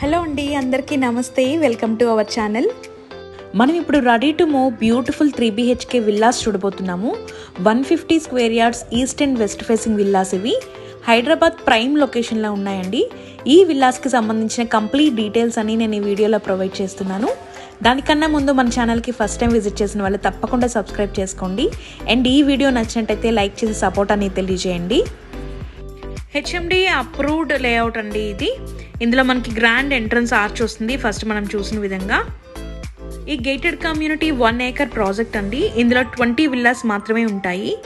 Hello అండి అందరికీ నమస్తే. Welcome to our channel. మనం ఇప్పుడు ready to move beautiful three BHK villas చూడబోతున్నాము. One fifty square yards east and west facing villas ఇవి. హైదరాబాద్ ప్రైమ్ లొకేషన్లో ఉన్నాయండి. ఈ విల్లాస్కి సంబంధించిన కంప్లీట్ డీటెయిల్స్ అని నేను ఈ వీడియోలో ప్రొవైడ్ చేస్తున్నాను. దానికన్నా ముందు మన ఛానల్కి ఫస్ట్ టైం విజిట్ చేసిన వాళ్ళు తప్పకుండా సబ్స్క్రైబ్ చేసుకోండి. అండ్ ఈ వీడియో నచ్చినట్టయితే లైక్ చేసి సపోర్ట్ అని తెలియజేయండి. హెచ్ఎండి అప్రూవ్డ్ లేఅవుట్ అండి ఇది. ఇందులో మనకి గ్రాండ్ ఎంట్రన్స్ ఆర్చ్ వస్తుంది. ఫస్ట్ మనం చూసిన విధంగా. ఈ gated community one acre project అండి. ఇందులో ట్వంటీ విల్లాస్ మాత్రమే ఉంటాయి.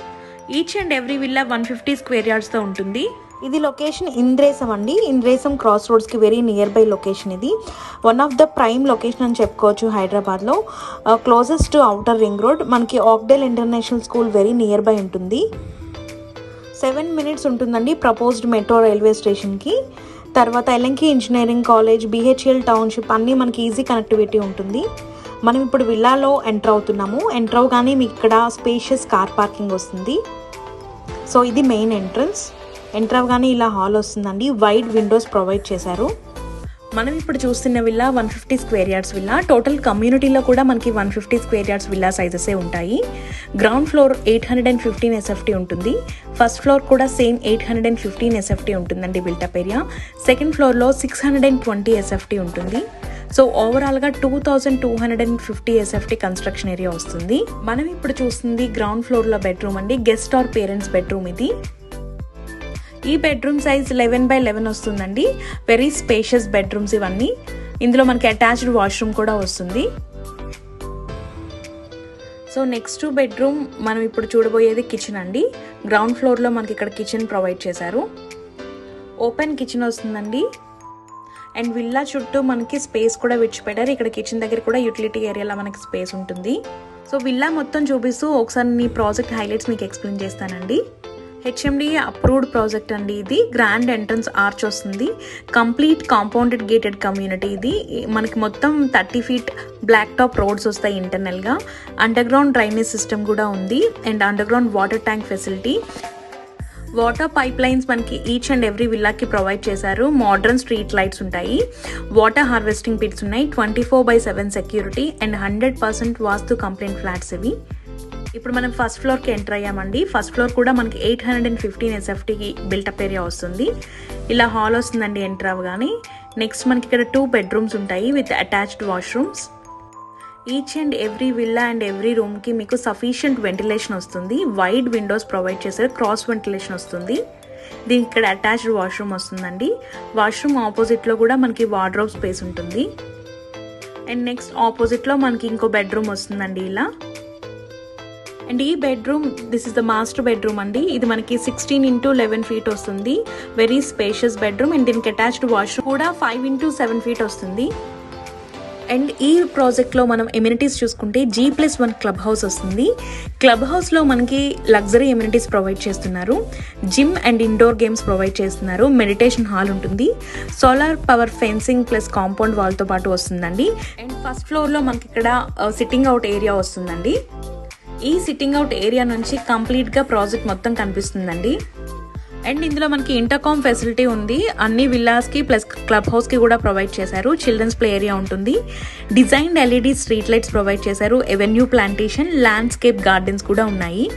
Each and every villa one fifty square యార్డ్స్తో ఉంటుంది. ఇది లొకేషన్ ఇంద్రేసం అండి. ఇంద్రేసం క్రాస్ రోడ్స్కి వెరీ నియర్ బై లొకేషన్ ఇది. One of the prime location అని చెప్పుకోవచ్చు హైదరాబాద్లో. Closest to outer ring road మనకి ఆక్డెల్ international school very near by ఉంటుంది. సెవెన్ మినిట్స్ ఉంటుందండి ప్రపోజ్డ్ మెట్రో రైల్వే స్టేషన్కి తర్వాత ఎలంకి ఇంజనీరింగ్ కాలేజ్ బీహెచ్ఎల్ టౌన్షిప్ అన్నీ మనకి ఈజీ కనెక్టివిటీ ఉంటుంది. మనం ఇప్పుడు విల్లాలో ఎంటర్ అవుతున్నాము. ఎంటర్ అవగానే మీకు ఇక్కడ స్పేషియస్ కార్ పార్కింగ్ వస్తుంది. సో ఇది మెయిన్ ఎంట్రన్స్. ఎంటర్ అవగానే ఇలా హాల్ వస్తుందండి. వైడ్ విండోస్ ప్రొవైడ్ చేశారు. మనం ఇప్పుడు చూస్తున్న villa one fifty square yards villa. Total కమ్యూనిటీలో కూడా మనకి one fifty square yards villa సైజెసే ఉంటాయి. Ground floor eight hundred and fifteen SFT ఉంటుంది. ఫస్ట్ ఫ్లోర్ కూడా same eight hundred and fifteen SFT ఉంటుందండి బిల్టప్ ఏరియా సెకండ్ ఫ్లోర్లో six hundred and twenty SFT ఉంటుంది. So ఓవరాల్గా two thousand two hundred and fifty SFT construction area వస్తుంది. మనం ఇప్పుడు చూస్తుంది గ్రౌండ్ ఫ్లోర్లో బెడ్రూమ్ అండి. గెస్ట్ ఆర్ పేరెంట్స్ బెడ్రూమ్ ఇది. ఈ bedroom size eleven by eleven వస్తుందండి. వెరీ స్పేషియస్ బెడ్రూమ్స్ ఇవన్నీ. ఇందులో మనకి అటాచ్డ్ వాష్రూమ్ కూడా వస్తుంది. సో నెక్స్ట్ బెడ్రూమ్ మనం ఇప్పుడు చూడబోయేది కిచెన్ అండి. గ్రౌండ్ ఫ్లోర్లో మనకి ఇక్కడ కిచెన్ ప్రొవైడ్ చేశారు. ఓపెన్ కిచెన్ వస్తుందండి. అండ్ విల్లా చుట్టూ మనకి స్పేస్ కూడా విడిచిపెట్టారు. ఇక్కడ కిచెన్ దగ్గర కూడా యూటిలిటీ ఏరియాలో మనకి స్పేస్ ఉంటుంది. సో విల్లా మొత్తం చూపిస్తూ ఒకసారి నీ ప్రాజెక్ట్ హైలైట్స్ మీకు ఎక్స్ప్లెయిన్ చేస్తానండి. హెచ్ఎండి అప్రూవ్డ్ ప్రాజెక్ట్ అండి ఇది. గ్రాండ్ ఎంట్రన్స్ ఆర్చ్ వస్తుంది. కంప్లీట్ కాంపౌండెడ్ గేటెడ్ కమ్యూనిటీ ఇది. మనకి మొత్తం thirty feet black top roads వస్తాయి ఇంటర్నల్గా అండర్ గ్రౌండ్ డ్రైనేజ్ సిస్టమ్ కూడా ఉంది. And underground water tank facility water pipelines మనకి ఈచ్ అండ్ ఎవ్రీ విల్లాకి ప్రొవైడ్ చేశారు. మోడర్న్ స్ట్రీట్ లైట్స్ ఉంటాయి. వాటర్ హార్వెస్టింగ్ పిట్స్ ఉన్నాయి. Twenty four by seven security and hundred percent vastu compliant flats ఇవి. ఇప్పుడు మనం ఫస్ట్ ఫ్లోర్కి ఎంటర్ అయ్యామండి. ఫస్ట్ ఫ్లోర్ కూడా మనకి ఎయిట్ హండ్రెడ్ అండ్ ఫిఫ్టీన్ ఎస్ఎఫ్టీకి బిల్టప్ ఏరియా వస్తుంది. ఇలా హాల్ వస్తుందండి ఎంటర్ అవ్వగానే నెక్స్ట్ మనకి ఇక్కడ టూ బెడ్రూమ్స్ ఉంటాయి with attached washrooms each and every villa and every రూమ్కి మీకు సఫిషియంట్ వెంటిలేషన్ వస్తుంది. వైడ్ విండోస్ ప్రొవైడ్ చేశారు క్రాస్ వెంటిలేషన్ వస్తుంది. దీనికి ఇక్కడ అటాచ్డ్ వాష్రూమ్ వస్తుందండి. వాష్రూమ్ ఆపోజిట్లో కూడా మనకి వార్డ్రోబ్ స్పేస్ ఉంటుంది. అండ్ నెక్స్ట్ ఆపోజిట్లో మనకి ఇంకో బెడ్రూమ్ వస్తుందండి ఇలా. అండ్ ఈ bedroom this is the master bedroom అండి. ఇది మనకి సిక్స్టీన్ ఇంటూ లెవెన్ ఫీట్ వస్తుంది. వెరీ స్పేషియస్ బెడ్రూమ్ అండ్ దీనికి అటాచ్డ్ వాష్రూమ్ కూడా ఫైవ్ ఇంటూ సెవెన్ ఫీట్ వస్తుంది. అండ్ ఈ ప్రాజెక్ట్లో మనం ఎమ్యూనిటీస్ చూసుకుంటే G plus one club house వస్తుంది. క్లబ్ హౌస్లో మనకి లగ్జరీ ఎమ్యూనిటీస్ ప్రొవైడ్ చేస్తున్నారు. Gym and indoor games provide చేస్తున్నారు. మెడిటేషన్ హాల్ ఉంటుంది. Solar power fencing plus compound వాల్తో పాటు వస్తుందండి. అండ్ ఫస్ట్ ఫ్లోర్లో మనకి ఇక్కడ సిట్టింగ్ అవుట్ ఏరియా వస్తుందండి. ఈ సిట్టింగ్ అవుట్ ఏరియా నుంచి కంప్లీట్గా ప్రాజెక్ట్ మొత్తం కనిపిస్తుందండి. అండ్ ఇందులో మనకి ఇంటర్కామ్ ఫెసిలిటీ ఉంది. అన్ని విల్లాస్కి ప్లస్ క్లబ్ హౌస్కి కూడా ప్రొవైడ్ చేశారు. చిల్డ్రన్స్ ప్లే ఏరియా ఉంటుంది. Designed LED street lights provide చేశారు. ఎవెన్యూ ప్లాంటేషన్ ల్యాండ్స్కేప్ గార్డెన్స్ కూడా ఉన్నాయి.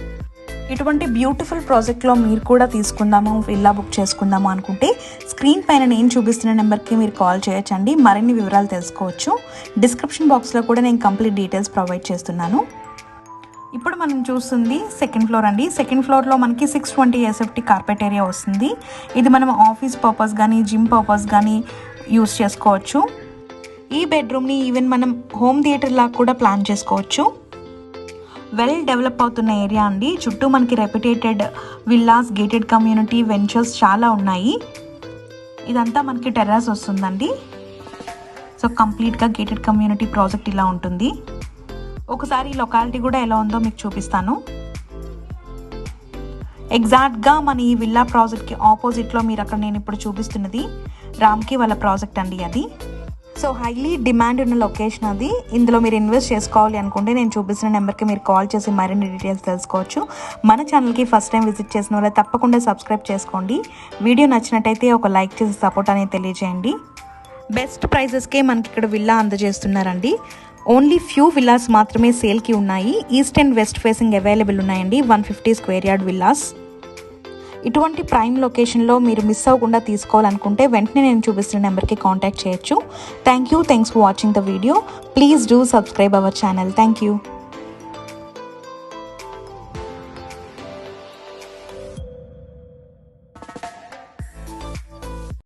ఇటువంటి బ్యూటిఫుల్ ప్రాజెక్ట్లో మీరు కూడా తీసుకుందాము విల్లా బుక్ చేసుకుందాము అనుకుంటే స్క్రీన్ పైన నేను చూపిస్తున్న నెంబర్కి మీరు కాల్ చేయొచ్చండి. మరిన్ని వివరాలు తెలుసుకోవచ్చు. డిస్క్రిప్షన్ బాక్స్లో కూడా నేను కంప్లీట్ డీటెయిల్స్ ప్రొవైడ్ చేస్తున్నాను. ఇప్పుడు మనం చూస్తుంది సెకండ్ ఫ్లోర్ అండి. సెకండ్ ఫ్లోర్లో మనకి six twenty SFT carpet area వస్తుంది. ఇది మనం ఆఫీస్ పర్పస్ కానీ జిమ్ పర్పస్ కానీ యూస్ చేసుకోవచ్చు. ఈ బెడ్రూమ్ని ఈవెన్ మనం హోమ్ థియేటర్ లాగా కూడా ప్లాన్ చేసుకోవచ్చు. వెల్ డెవలప్ అవుతున్న ఏరియా అండి. చుట్టూ మనకి reputed villas gated community ventures చాలా ఉన్నాయి. ఇదంతా మనకి టెర్రాస్ వస్తుందండి. సో కంప్లీట్గా గేటెడ్ కమ్యూనిటీ ప్రాజెక్ట్ ఇలా ఉంటుంది. ఒకసారి ఈ లొకాలిటీ కూడా ఎలా ఉందో మీకు చూపిస్తాను. ఎగ్జాక్ట్గా మన ఈ విల్లా ప్రాజెక్ట్కి ఆపోజిట్లో మీరు అక్కడ నేను ఇప్పుడు చూపిస్తున్నది రామ్కి వాళ్ళ ప్రాజెక్ట్ అండి అది. సో హైలీ డిమాండ్ ఉన్న లొకేషన్ అది. ఇందులో మీరు ఇన్వెస్ట్ చేసుకోవాలి అనుకుంటే నేను చూపిస్తున్న నెంబర్కి మీరు కాల్ చేసి మరిన్ని డీటెయిల్స్ తెలుసుకోవచ్చు. మన ఛానల్కి ఫస్ట్ టైం విజిట్ చేసిన వాళ్ళు తప్పకుండా సబ్స్క్రైబ్ చేసుకోండి. వీడియో నచ్చినట్టయితే ఒక లైక్ చేసి సపోర్ట్ అనేది తెలియజేయండి. బెస్ట్ ప్రైజెస్కే మనకి ఇక్కడ విల్లా అందజేస్తున్నారండి. ఓన్లీ ఫ్యూ విల్లాస్ మాత్రమే సేల్కి ఉన్నాయి. East and west facing available ఉన్నాయండి. One fifty square yard villas. ఇటువంటి ప్రైమ్ లొకేషన్లో మీరు మిస్ అవ్వకుండా తీసుకోవాలనుకుంటే వెంటనే నేను చూపిస్తున్న నెంబర్కి కాంటాక్ట్ చేయొచ్చు. Thank you. Thanks for watching the video. Please do subscribe our channel. Thank you.